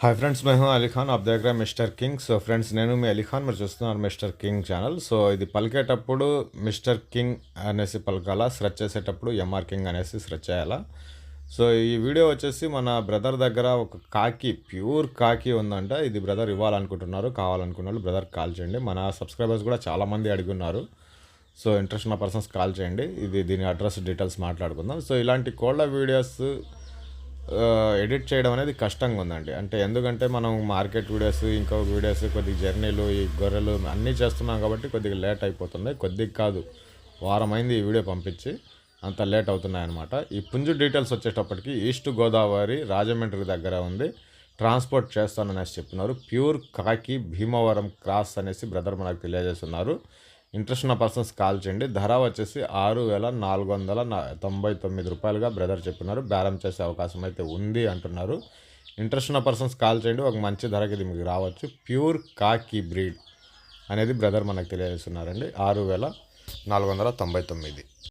Hi friends మేము Ali Khan of దగ్గర mister king so friends నేను మీ అలీ ఖాన్ మీరు చూస్తున్నారు మిస్టర్ కింగ్ ఛానల్ సో ఇది పలికేటప్పుడు మిస్టర్ కింగ్ అనేసి పలకాల స్ట్రెచ్ చేసేటప్పుడు ఎంఆర్ కింగ్ అనేసి స్ట్రెచ్ చేయాలా సో ఈ వీడియో వచ్చేసి మన బ్రదర్ దగ్గర ఒక కాకి ప్యూర్ కాకి ఉందంట ఇది బ్రదర్ ఇవ్వాలనుకుంటున్నారు కావాలనుకున్నారు బ్రదర్ కాల్ చేయండి మన సబ్స్క్రైబర్స్ కూడా చాలామంది అడిగి ఉన్నారు సో ఇంట్రెస్ట్ ఉన్న పర్సన్స్ కాల్ చేయండి ఇది దీని అడ్రస్ డీటెయిల్స్ మాట్లాడుకుందాం సో ఇలాంటి కోళ్ళ వీడియోస్ ఎడిట్ చేయడం అనేది కష్టంగా ఉందండి. అంటే ఎందుకంటే మనం మార్కెట్ వీడియోస్ ఇంకో వీడియోస్ కొద్దిగా జర్నీలు ఈ గొర్రెలు అన్నీ చేస్తున్నాం కాబట్టి కొద్దిగా లేట్ అయిపోతుంది. కొద్దిగా కాదు వారం అయింది ఈ వీడియో పంపించి అంత లేట్ అవుతున్నాయి అనమాట ఈ పుంజు డీటెయిల్స్ వచ్చేటప్పటికి ఈస్ట్ గోదావరి రాజమండ్రి దగ్గర ఉంది. ట్రాన్స్పోర్ట్ చేస్తాననేసి చెప్తున్నారు ప్యూర్ కాకి భీమవరం క్రాస్ అనేసి బ్రదర్ మనకు తెలియజేస్తున్నారు. ఇంట్రెస్ట్ ఉన్న పర్సన్స్ కాల్ చేయండి. ధర వచ్చేసి ఆరు వేల నాలుగు వందల తొంభై తొమ్మిది రూపాయలుగా బ్రదర్ చెప్పినారు. బేరం చేసే అవకాశం అయితే ఉంది అంటున్నారు. ఇంట్రెస్ట్ ఉన్న పర్సన్స్ కాల్ చేయండి. ఒక మంచి ధరకి ఇది మీకు రావచ్చు. ప్యూర్ కాకి బ్రీడ్ అనేది బ్రదర్ మనకు తెలియజేస్తున్నారండి. ఆరు వేల నాలుగు వందల తొంభై తొమ్మిది.